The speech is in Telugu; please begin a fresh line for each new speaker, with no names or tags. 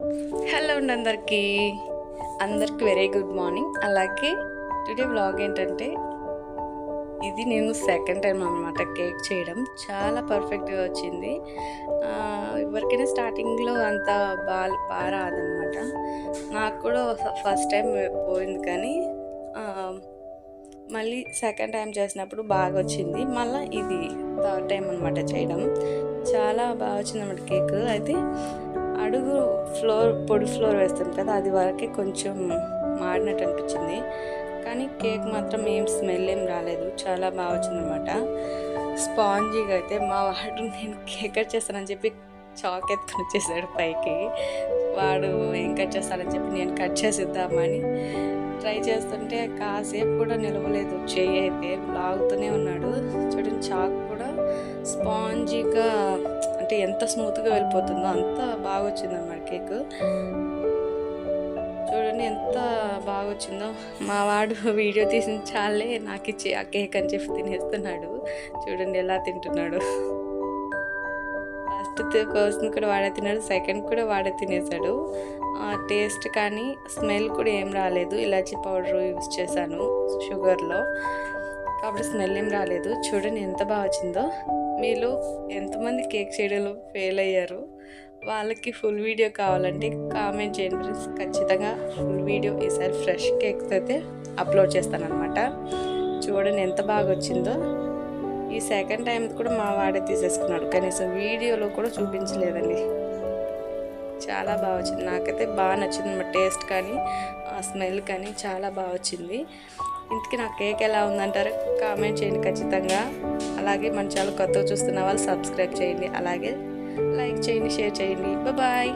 హలో అండి అందరికీ అందరికి వెరీ గుడ్ మార్నింగ్ అలాగే టుడే వ్లాగ్ ఏంటంటే ఇది నేను సెకండ్ టైం అనమాట కేక్ చేయడం. చాలా పర్ఫెక్ట్గా వచ్చింది. ఎవరికైనా స్టార్టింగ్లో అంత బాల్ బాగా రాదనమాట నాకు కూడా ఫస్ట్ టైం పోయింది కానీ మళ్ళీ సెకండ్ టైం చేసినప్పుడు బాగా వచ్చింది. మళ్ళీ ఇది థర్డ్ టైం అనమాట చేయడం. చాలా బాగా వచ్చింది అనమాట కేక్ అయితే అడుగు ఫ్లోర్ పొడి ఫ్లోర్ వేస్తాం కదా అది వరకే కొంచెం మాడినట్టు అనిపించింది. కానీ కేక్ మాత్రం ఏం స్మెల్ ఏం రాలేదు. చాలా బాగా వచ్చిందనమాట స్పాంజీగా అయితే మా వాడు నేను కేక్ కట్ చేస్తానని చెప్పి చాక్ ఎత్తుకొని వచ్చేసాడు పైకి. వాడు ఏం కట్ చేస్తానని చెప్పి నేను కట్ చేసిద్దామని ట్రై చేస్తుంటే కాసేపు కూడా నిలవలేదు. చెయ్యి అయితే లాగుతూనే ఉన్నాడు. చూడండి చాక్ కూడా స్పాంజీగా అంటే ఎంత స్మూత్గా వెళ్ళిపోతుందో అంత బాగా వచ్చిందన్నమాట కేక్. చూడండి ఎంత బాగా వచ్చిందో మా వాడు వీడియో తీసిన చాలే నాకు ఇచ్చి ఆ కేక్ అని చెప్పి తినేస్తున్నాడు. చూడండి ఎలా తింటున్నాడు. ఫస్ట్ కోసం కూడా వాడే తిన్నాడు సెకండ్ కూడా వాడే తినేసాడు టేస్ట్ కానీ స్మెల్ కూడా ఏం రాలేదు. ఇలాచీ పౌడర్ యూజ్ చేశాను షుగర్లో కాబట్టి స్మెల్ ఏం రాలేదు. చూడండి ఎంత బాగా వచ్చిందో మీలో ఎంతమంది కేక్ చేయడంలో ఫెయిల్ అయ్యారు? వాళ్ళకి ఫుల్ వీడియో కావాలంటే కామెంట్ చేయండి ఫ్రెండ్స్ ఖచ్చితంగా ఫుల్ వీడియో ఈసారి ఫ్రెష్ కేక్స్ అయితే అప్లోడ్ చేస్తానమాట చూడండి ఎంత బాగా వచ్చిందో. ఈ సెకండ్ టైం కూడా మా వాడే తీసేసుకున్నాడు. కనీసం వీడియోలో కూడా చూపించలేదండి. చాలా బాగా వచ్చింది. నాకైతే బాగా నచ్చింది టేస్ట్ కానీ ఆ స్మెల్ కానీ చాలా బాగా వచ్చింది. ఇంతకీ నా కేక్ ఎలా ఉందంటారు? కామెంట్ చేయండి ఖచ్చితంగా. అలాగే మన ఛానల్ కొత్తగా చూస్తున్న వాళ్ళు సబ్స్క్రైబ్ చేయండి. అలాగే లైక్ చేయండి షేర్ చేయండి. బాయ్